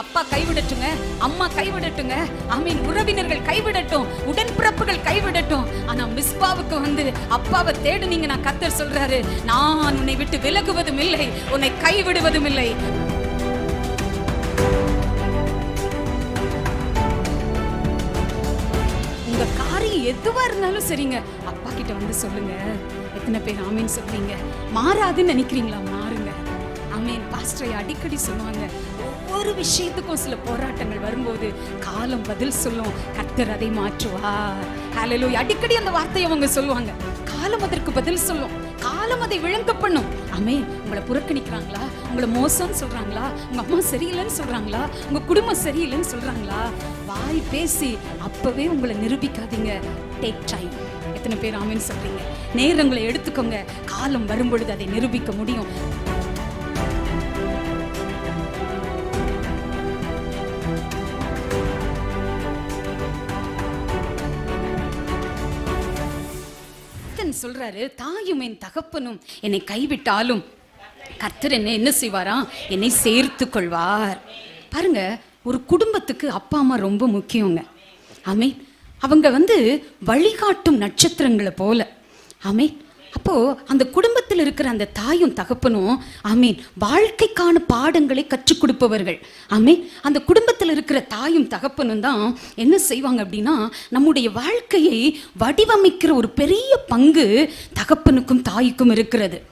அப்பா கைவிடட்டுங்க அம்மா கைவிடட்டுங்க ஆமீன். உறவினர்கள் கைவிடட்டும் உடன்பிறப்புகள் கைவிடட்டும். ஆனா மிஸ்பாவுக்கு வந்து அப்பாவை தேடுனீங்க நான் கத்தர் சொல்றாரு நான் உன்னை விட்டு விலகுவதும் இல்லை உன்னை கைவிடுவதும் இல்லை. உங்க காரியம் எதுவா இருந்தாலும் சரிங்க. அப்பா கிட்ட வந்து சொல்லுங்க. எத்தனை பேர் ஆமீன் சொல்றீங்க? மாறாதுன்னு நினைக்கிறீங்களா? மாறுங்க. ஆமீன். பாஸ்டரை அடிக்கடி சொல்லுவாங்க. ஒவ்வொரு விஷயத்துக்கும் சில போராட்டங்கள் வரும்போது காலம் பதில் சொல்லும். கர்த்தர் அதை மாற்றுவார். ஹalleluya அடிக்கடி அந்த வார்த்தையை அவங்க சொல்லுவாங்க. காலம் அதற்கு பதில் சொல்லும். காலம் அதை விளங்க பண்ணும். ஆமே உங்களை புறக்கணிக்கிறாங்களா? உங்களை மோசம்னு சொல்றாங்களா? உங்க அம்மா சரியில்லைன்னு சொல்றாங்களா? உங்க குடும்பம் சரியில்லைன்னு சொல்றாங்களா? வாய் பேசி அப்பவே உங்களை நிரூபிக்காதீங்க. டேக் டைம் எத்தனை பேர் ஆமின்னு சொல்றீங்க? நேரங்களை எடுத்துக்கோங்க. காலம் வரும்பொழுது அதை நிரூபிக்க முடியும். கர்த்தன் சொல்றாரு தாயும் என் தகப்பனும் என்னை கைவிட்டாலும் கர்த்தர் என்ன என்ன செய்வாரா? என்னை சேர்த்து கொள்வார். பாருங்க ஒரு குடும்பத்துக்கு அப்பா அம்மா ரொம்ப முக்கியங்க. ஆமே அவங்க வந்து வழிகாட்டும் நட்சத்திரங்களை போல. ஆமே அப்போ அந்த குடும்பத்தில் இருக்கிற அந்த தாயும் தகப்பனும் ஆமீன் வாழ்க்கைக்கான பாடங்களை கற்றுக் கொடுப்பவர்கள். ஆமீன். அந்த குடும்பத்தில் இருக்கிற தாயும் தகப்பனும் தான் என்ன செய்வாங்க அப்படின்னா நம்முடைய வாழ்க்கையை வடிவமைக்கிற ஒரு பெரிய பங்கு தகப்பனுக்கும் தாய்க்கும் இருக்கிறது.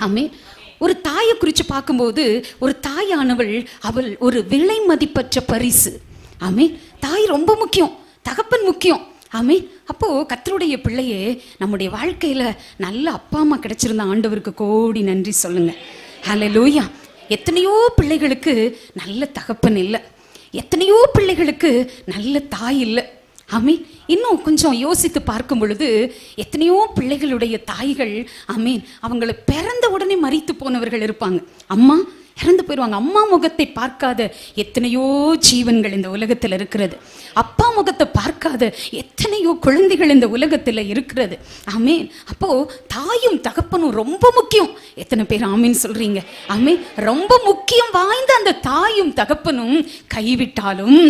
ஆமீன். ஒரு தாயை குறித்து பார்க்கும்போது ஒரு தாயானவள் அவள் ஒரு விலை மதிப்பற்ற பரிசு. ஆமீன். தாய் ரொம்ப முக்கியம். தகப்பன் முக்கியம். ஆமே அப்போ கத்தருடைய பிள்ளையே நம்முடைய வாழ்க்கையில நல்ல அப்பா அம்மா கிடைச்சிருந்த ஆண்டவருக்கு கோடி நன்றி சொல்லுங்க. லூயா எத்தனையோ பிள்ளைகளுக்கு நல்ல தகப்பன் இல்லை. எத்தனையோ பிள்ளைகளுக்கு நல்ல தாய் இல்லை. ஆமீன். இன்னும் கொஞ்சம் யோசித்து பார்க்கும் பொழுது எத்தனையோ பிள்ளைகளுடைய தாய்கள் ஆமீன் அவங்களை பிறந்த உடனே மறித்து போனவர்கள் இருப்பாங்க. அம்மா இறந்து போயிடுவாங்க. அம்மா முகத்தை பார்க்காத எத்தனையோ ஜீவன்கள் இந்த உலகத்தில் இருக்கிறது. அப்பா முகத்தை பார்க்காத எத்தனையோ குழந்தைகள் இந்த உலகத்தில் இருக்கிறது. ஆமீன். அப்போ தாயும் தகப்பனும் ரொம்ப முக்கியம். எத்தனை பேர் ஆமீன் சொல்றீங்க? ஆமீன். ரொம்ப முக்கியம் வாய்ந்த அந்த தாயும் தகப்பனும் கைவிட்டாலும்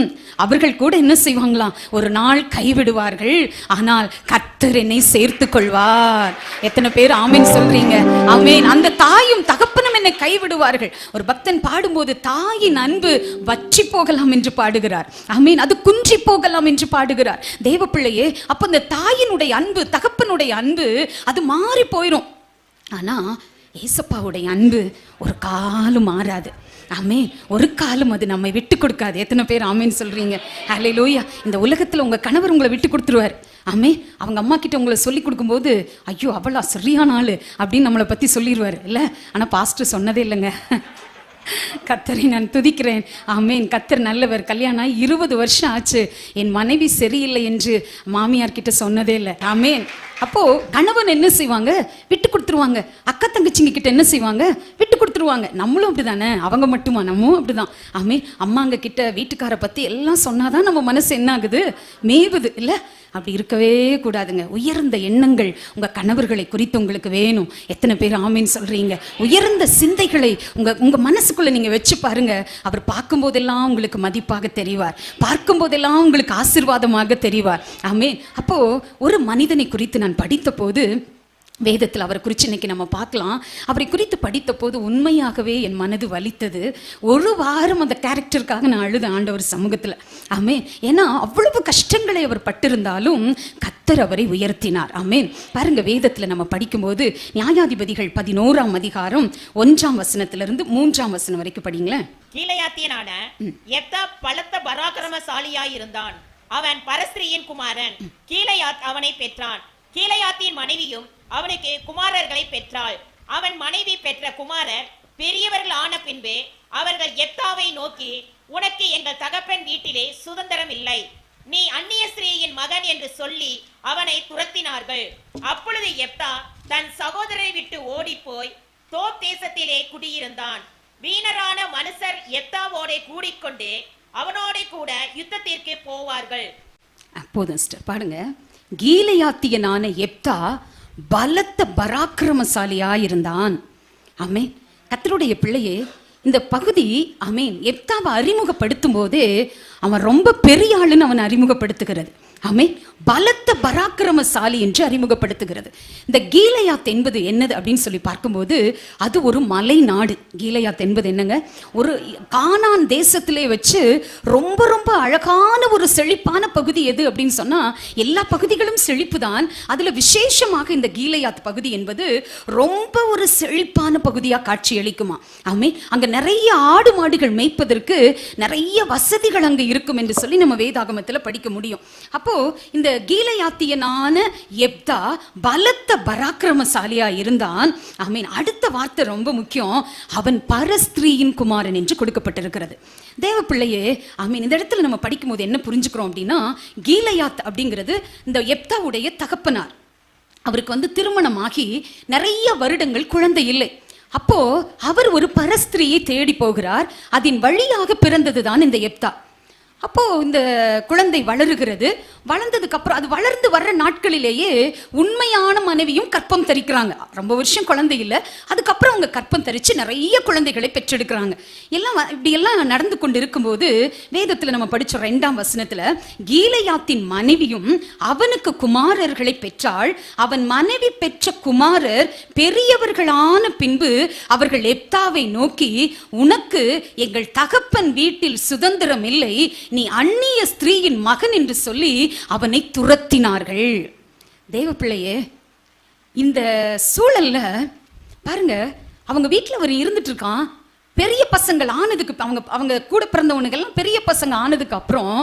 அவர்கள் கூட என்ன செய்வாங்களாம்? ஒரு நாள் கைவிடுவார்கள். ஆனால் கத்தர் என்னை சேர்த்து கொள்வார். எத்தனை பேர் ஆமீன் சொல்றீங்க? ஆமீன். அந்த தாயும் தகப்பனும் என்னை கைவிடுவார்கள். ஒரு பக்தன் பாடும்போது தாயின் அன்பு வற்றி போகலாம் என்று பாடுகிறார். மீன் அது குன்றி போகலாம் என்று பாடுகிறார். தேவ பிள்ளையே அப்ப அந்த தாயினுடைய அன்பு தகப்பனுடைய அன்பு அது மாறி போயிடும் ஆனா ஏசப்பாவுடைய அன்பு ஒரு காலம் மாறாது. ஆமே ஒரு காலம் அது நம்மை விட்டு கொடுக்காது. எத்தனை பேர் ஆமேன்னு சொல்றீங்க? ஹலே லோயா இந்த உலகத்தில் உங்க கணவர் உங்களை விட்டு கொடுத்துருவார். ஆமே அவங்க அம்மா கிட்ட உங்களை சொல்லி கொடுக்கும்போது ஐயோ அவளா சரியான ஆள் அப்படின்னு நம்மளை பத்தி சொல்லிடுவார் இல்லை ஆனால் பாஸ்டர் சொன்னதே இல்லைங்க. கத்தரை நான் துதிக்கிறேன். ஆமேன். கத்தர் நல்லவர். கல்யாணம் இருபது வருஷம் ஆச்சு. என் மனைவி சரியில்லை என்று மாமியார் கிட்ட சொன்னதே இல்லை. ஆமேன். அப்போ கணவன் என்ன செய்வாங்க? விட்டு கொடுத்துருவாங்க. அக்கா தங்கச்சிங்க கிட்ட என்ன செய்வாங்க? விட்டு கொடுத்துருவாங்க. நம்மளும் அப்படிதானே? அவங்க மட்டுமா? நம்மளும் அப்படிதான். ஆமே அம்மாங்க கிட்ட வீட்டுக்கார பத்தி எல்லாம் சொன்னாதான் நம்ம மனசு என்ன ஆகுது? மேவுது. இல்ல? அப்படி இருக்கவே கூடாதுங்க. உயர்ந்த எண்ணங்கள் உங்க கணவர்களை குறித்து உங்களுக்கு வேணும். எத்தனை பேர் ஆமின்னு சொல்றீங்க? உயர்ந்த சிந்தைகளை உங்க உங்க மனசுக்குள்ள நீங்க வச்சு பாருங்க. அவர் பார்க்கும்போதெல்லாம் உங்களுக்கு மதிப்பாக தெரிவார். பார்க்கும்போதெல்லாம் உங்களுக்கு ஆசீர்வாதமாக தெரிவார். ஆமே அப்போ ஒரு மனிதனை குறித்து நான் படித்த போது வேதத்தில் அவரை குறித்து இன்னைக்கு நம்ம பார்க்கலாம். அவரை குறித்து படித்த போது உண்மையாகவே என் மனது வலித்தது. ஒரு வாரம் அந்த கேரக்டருக்காக நான் அழுத ஆண்டவர் சமூகத்தில். ஆமே ஏன்னா அவ்வளவு கஷ்டங்களை அவர் பட்டிருந்தாலும் கத்தர் அவரை உயர்த்தினார். ஆமேன். பாருங்க வேதத்தில் நம்ம படிக்கும்போது நியாயாதிபதிகள் பதினோராம் அதிகாரம் ஒன்றாம் வசனத்திலிருந்து மூன்றாம் வசனம் வரைக்கும் படிங்களேன். கீழையாத்தியனான எத்தா பலத்த பராக்கிரமசாலியாயிருந்தான். அவன் பரஸ்திரியின் குமாரன். கீழையாத் அவனை பெற்றான். கீழையாத்தின் மனைவியும் அவனுக்கு குமாரர்களை பெற்றாள். அவன் மனைவி பெற்ற குமாரர் பெரியவர்கள் ஆன பின்பே அவர்கள் எத்தாவை நோக்கி உனக்கு எங்கள் தகப்பன் வீட்டிலே சுதந்திரம் இல்லை. நீ அந்நிய ஸ்திரீயின் மகன் என்று சொல்லி அவனை துரத்தினார்கள். அப்பொழுது எப்தா தன் சகோதரரை விட்டு ஓடிப்போய் தோப் தேசத்திலே குடியிருந்தான். வீணரான மனுஷர் எத்தாவோட கூடிக்கொண்டு அவனோட கூட யுத்தத்திற்கு போவார்கள். போதும் சிஸ்டர் பாடுங்க கீலையாத்தியனான எப்தா பலத்த பராக்கிரமசாலியா இருந்தான் அமேன் கத்தருடைய பிள்ளையே இந்த பகுதி அமீன் எப்தாவை அறிமுகப்படுத்தும் போது அவன் ரொம்ப பெரிய ஆளுன்னு அவன் அறிமுகப்படுத்துகிறது. ஆமே பலத்த பராக்கிரமசாலி என்று அறிமுகப்படுத்துகிறது. இந்த கீலையாத் என்பது என்னது அப்படின்னு சொல்லி பார்க்கும்போது அது ஒரு மலை நாடு. கீலையாத் என்பது என்னங்க? ஒரு கானான் தேசத்திலே வச்சு ரொம்ப ரொம்ப அழகான ஒரு செழிப்பான பகுதி எது அப்படின்னு சொன்னால் எல்லா பகுதிகளும் செழிப்பு தான் அதில் விசேஷமாக இந்த கீலையாத் பகுதி என்பது ரொம்ப ஒரு செழிப்பான பகுதியாக காட்சி அளிக்குமா? ஆமே அங்கே நிறைய ஆடு மாடுகள் மேய்ப்பதற்கு நிறைய வசதிகள் அங்கே இருக்கும் என்று சொல்லி நம்ம வேதாகமத்தில் படிக்க முடியும். அப்போ இந்த கீலையாத்தியனான எப்தா பலத்த பராக்கிரமசாலியா இருந்தான். ஐ மீன் அடுத்த வார்த்தை ரொம்ப முக்கியம். அவன் பரஸ்திரீயின் குமாரன் என்று கொடுக்கப்பட்டிருக்கிறது. தேவ பிள்ளையே ஐ மீன் இந்த இடத்துல நம்ம படிக்கும்போது என்ன புரிஞ்சுக்கிறோம் அப்படின்னா கீலையாத் அப்படிங்கிறது இந்த எப்தாவுடைய தகப்பனார். அவருக்கு வந்து திருமணமாகி நிறைய வருடங்கள் குழந்தை இல்லை. அப்போ அவர் ஒரு பரஸ்திரியை தேடி போகிறார். அதன் வழியாக பிறந்ததுதான் இந்த எப்தா. அப்போ இந்த குழந்தை வளருகிறது. வளர்ந்ததுக்கு அப்புறம் அது வளர்ந்து வர்ற நாட்களிலேயே உண்மையான மனைவியும் கற்பம் தரிக்கிறாங்க. ரொம்ப வருஷம் குழந்தை இல்லை. அதுக்கப்புறம் அவங்க கற்பம் தரிச்சு நிறைய குழந்தைகளை பெற்றெடுக்கிறாங்க. எல்லாம் இப்படியெல்லாம் நடந்து கொண்டு இருக்கும்போது வேதத்தில் நம்ம படிச்சோம் ரெண்டாம் வசனத்துல கீலையாத்தின் மனைவியும் அவனுக்கு குமாரர்களை பெற்றால் அவன் மனைவி பெற்ற குமாரர் பெரியவர்களான பின்பு அவர்கள் எப்தாவை நோக்கி உனக்கு எங்கள் தகப்பன் வீட்டில் சுதந்திரம் இல்லை. நீ அந்நிய ஸ்திரீயின் மகன் என்று சொல்லி அவனை துரத்தினார்கள். தேவப்பிள்ளையே இந்த சூழல்ல பாருங்க அவங்க வீட்டில் அவர் இருந்துட்டு இருக்கான். பெரிய பசங்கள் ஆனதுக்கு அவங்க அவங்க கூட பிறந்தவனுங்க எல்லாம் பெரிய பசங்க ஆனதுக்கு அப்புறம்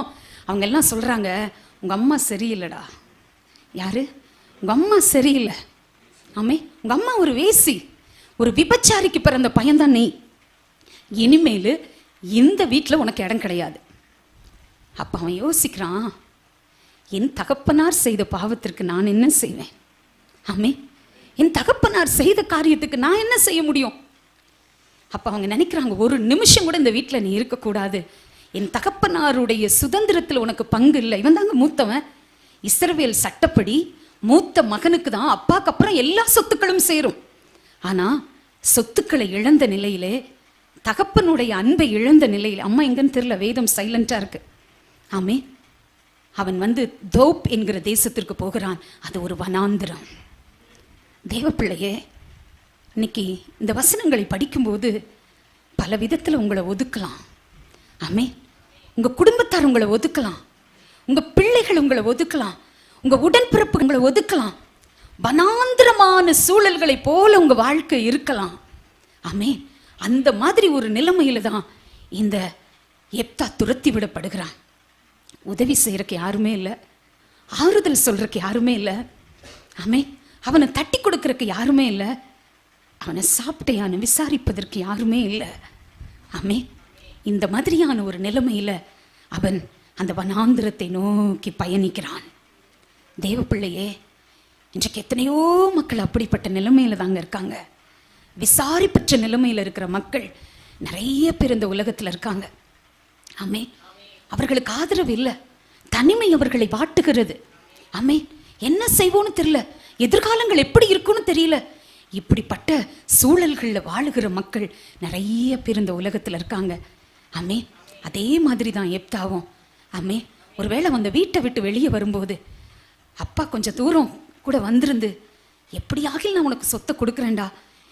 அவங்க எல்லாம் சொல்றாங்க உங்க அம்மா சரியில்லைடா. யாரு? உங்க அம்மா சரியில்லை. ஆமே உங்க அம்மா ஒரு வேசி ஒரு விபச்சாரிக்கு பிறந்த பையன்தான் நீ. இனிமேல் இந்த வீட்டில் உனக்கு இடம் கிடையாது. அப்போ அவன் யோசிக்கிறான் என் தகப்பனார் செய்த பாவத்திற்கு நான் என்ன செய்வேன்? ஆமே என் தகப்பனார் செய்த காரியத்துக்கு நான் என்ன செய்ய முடியும்? அப்போ அவங்க நினைக்கிறாங்க ஒரு நிமிஷம் கூட இந்த வீட்டில் நீ இருக்கக்கூடாது. என் தகப்பனாருடைய சுதந்திரத்தில் உனக்கு பங்கு இல்லை. இவன் தாங்க மூத்தவன். இஸ்ரவேல் சட்டப்படி மூத்த மகனுக்கு தான் அப்பாக்கு அப்புறம் எல்லா சொத்துக்களும் சேரும். ஆனால் சொத்துக்களை இழந்த நிலையிலே தகப்பனுடைய அன்பை இழந்த நிலையில் அம்மா எங்கன்னு தெரியல வேதம் சைலண்டா இருக்கு. ஆமே. அவன் வந்து தோப் என்கிற தேசத்திற்கு போகிறான். அது ஒரு வனாந்திரம். தேவப்பிள்ளையே இன்னைக்கு இந்த வசனங்களை படிக்கும்போது பல விதத்தில் உங்களை ஒதுக்கலாம். ஆமே. உங்கள் குடும்பத்தார் உங்களை ஒதுக்கலாம். உங்கள் பிள்ளைகள் உங்களை ஒதுக்கலாம். உங்கள் உடன்பிறப்பு உங்களை ஒதுக்கலாம். வனாந்திரமான சூழல்களை போல உங்கள் வாழ்க்கை இருக்கலாம். ஆமே. அந்த மாதிரி ஒரு நிலைமையில தான் இந்த எப்தா துரத்தி விடப்படுகிறான். உதவி செய்யறக்கு யாருமே இல்லை. ஆறுதல் சொல்றக்கு யாருமே இல்லை. ஆமே அவனை தட்டி கொடுக்கறக்கு யாருமே இல்லை. அவனை சாப்பிட்டையான்னு விசாரிப்பதற்கு யாருமே இல்லை. ஆமே இந்த மாதிரியான ஒரு நிலைமையில அவன் அந்த வனாந்திரத்தை நோக்கி பயணிக்கிறான். தேவப்பிள்ளையே இன்றைக்கு எத்தனையோ மக்கள் அப்படிப்பட்ட நிலைமையில தாங்க இருக்காங்க. விசாரிப்பற்ற நிலைமையில இருக்கிற மக்கள் நிறைய பேர் இந்த உலகத்துல இருக்காங்க. ஆமே அவர்களுக்கு ஆதரவு இல்லை. தனிமை அவர்களை வாட்டுகிறது. அமே என்ன செய்வோன்னு தெரியல. எதிர்காலங்கள் எப்படி இருக்கும்னு தெரியல. இப்படிப்பட்ட சூழல்களில் வாழுகிற மக்கள் நிறைய பேர் இந்த உலகத்தில் இருக்காங்க. அம்மே அதே மாதிரி தான் எப்தாவும் அம்மே ஒருவேளை அந்த வீட்டை விட்டு வெளியே வரும்போது அப்பா கொஞ்சம் தூரம் கூட வந்திருந்து எப்படியாக நான் உனக்கு சொத்தை கொடுக்குறேன்டா.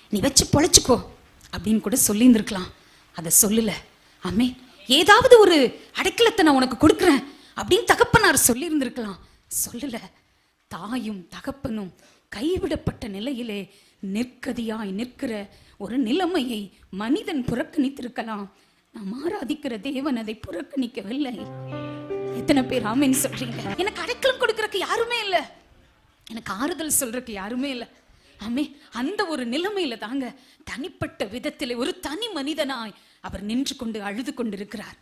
நீ வச்சு பொழைச்சிக்கோ. அப்படின்னு கூட சொல்லியிருந்துருக்கலாம். அதை சொல்லல. ஆமே ஏதாவது ஒரு அடைக்கலத்தை நான் உனக்கு கொடுக்குறேன் அப்படின்னு தகப்பனார் சொல்லியிருந்திருக்கலாம். சொல்லல. தாயும் தகப்பனும் கைவிடப்பட்ட நிலையிலே நிற்கதியாய் நிற்கிற ஒரு நிலைமையை மனிதன் புறக்கணித்திருக்கலாம். நாம் ஆராதிக்கிற தேவன் அதை புறக்கணிக்கவில்லை. எத்தனை பேர் ஆமென்னு சொல்றீங்க? எனக்கு அடைக்கலம் கொடுக்கறக்கு யாருமே இல்லை. எனக்கு ஆறுதல் சொல்றதுக்கு யாருமே இல்லை. ஆமே அந்த ஒரு நிலைமையில தாங்க தனிப்பட்ட விதத்திலே ஒரு தனி மனிதனாய் அவர் நின்று கொண்டு அழுது கொண்டிருக்கிறார்.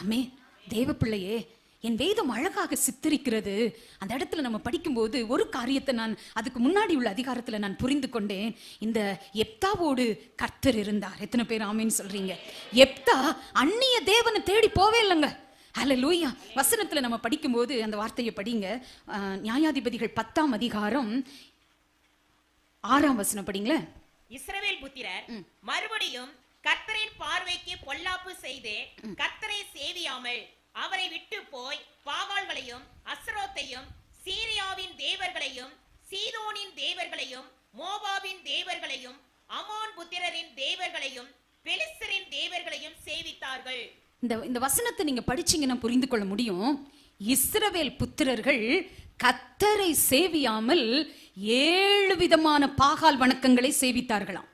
ஆமே தேவ பிள்ளையே என் வேதம் அழகாக சித்தரிக்கிறது. அந்த இடத்துல நம்ம படிக்கும்போது ஒரு காரியத்தை நான் அதுக்கு முன்னாடி உள்ள அதிகாரத்துல நான் புரிந்து கொண்டேன். இந்த எப்தாவோடு கர்த்தர் இருந்தார். எத்தனை பேர் ஆமேன்னு சொல்றீங்க? எப்தா அந்நிய தேவனை தேடி போவே இல்லைங்க. ஹalleluya. வசனத்துல நம்ம படிக்கும்போது அந்த வார்த்தையை படிங்க. நியாயாதிபதிகள் பத்தாம் அதிகாரம் ஆறாம் வசனம் படிங்களேன். இஸ்ரவேல் புத்திரர் மறுபடியும் கர்த்தரின் பார்வைக்கு பொல்லாப்பு செய்து கர்த்தரை சேவியாமல் அவரை விட்டு போய் பாகால்களையும் அஸ்ரோத்தையும் சீரியாவின் தேவர்களையும் சீதோனின் தேவர்களையும் மோவாபின் தேவர்களையும் அமோன் புத்திரரின் தேவர்களையும் பெலிஸ்தரின் தேவர்களையும் சேவித்தார்கள். இந்த இந்த வசனத்தை நீங்க படிச்சீங்கன்னா புரிந்து கொள்ள முடியும். இஸ்ரவேல் புத்திரர்கள் கத்தரை சேவியாமல் ஏழு விதமான பாகால் வணக்கங்களை சேவித்தார்களாம்.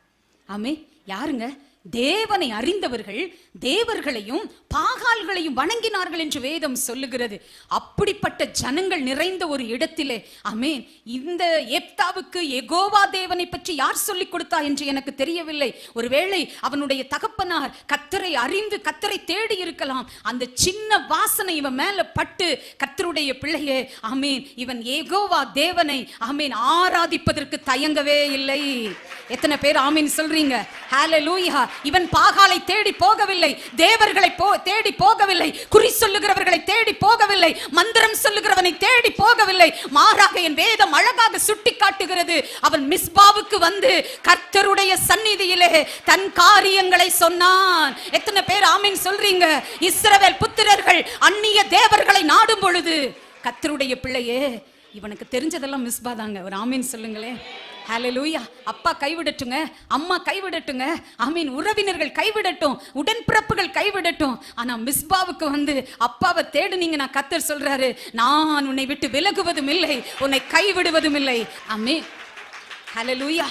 ஆமே யாருங்க? தேவனை அறிந்தவர்கள் தேவர்களையும் பாகால்களையும் வணங்கினார்கள் என்று வேதம் சொல்லுகிறது. அப்படிப்பட்ட ஜனங்கள் நிறைந்த ஒரு இடத்திலே அமேன் இந்த ஏப்தாவுக்கு எகோவா தேவனை பற்றி யார் சொல்லிக் கொடுத்தா என்று எனக்கு தெரியவில்லை. ஒருவேளை அவனுடைய தகப்பனார் கத்தரை அறிந்து கத்தரை தேடி இருக்கலாம். அந்த சின்ன வாசனை இவன் மேல பட்டு கத்தருடைய பிள்ளையே அமேன் இவன் ஏகோவா தேவனை அமேன் ஆராதிப்பதற்கு தயங்கவே இல்லை. எத்தனை பேர் ஆமீன் சொல்றீங்க? ஹalleluya இவன் பாகாலை தேடி போகவில்லை. தேவர்களை போ தேடி போகவில்லை. குறி சொல்லுகிறவர்களை தேடி போகவில்லை. மந்திரம் சொல்லுகிறவனை தேடி போகவில்லை. மாறாக என் வேதம் அழகாக சுட்டி காட்டுகிறது அவன் மிஸ்பாவுக்கு வந்து கர்த்தருடைய சந்நிதியிலே தன் காரியங்களை சொன்னான். எத்தனை பேர் ஆமீன் சொல்றீங்க? இஸ்ரவேல் புத்திரர்கள் அந்நிய தேவர்களை நாடும் பொழுது கர்த்தருடைய பிள்ளையே இவனுக்கு தெரிஞ்சதெல்லாம் மிஸ்பா தாங்க. ஒரு ஆமீன் சொல்லுங்களேன். ஹலலூயா அப்பா கைவிடட்டுங்க அம்மா கைவிடட்டுங்க ஆமீன். உறவினர்கள் கைவிடட்டும் உடன்பிறப்புகள் கைவிடட்டும். ஆனால் மிஸ்பாவுக்கு வந்து அப்பாவை தேடுனீங்க நான் கத்தர் சொல்றாரு நான் உன்னை விட்டு விலகுவதும் இல்லை உன்னை கைவிடுவதும் இல்லை ஆமீன். ஹலலூயா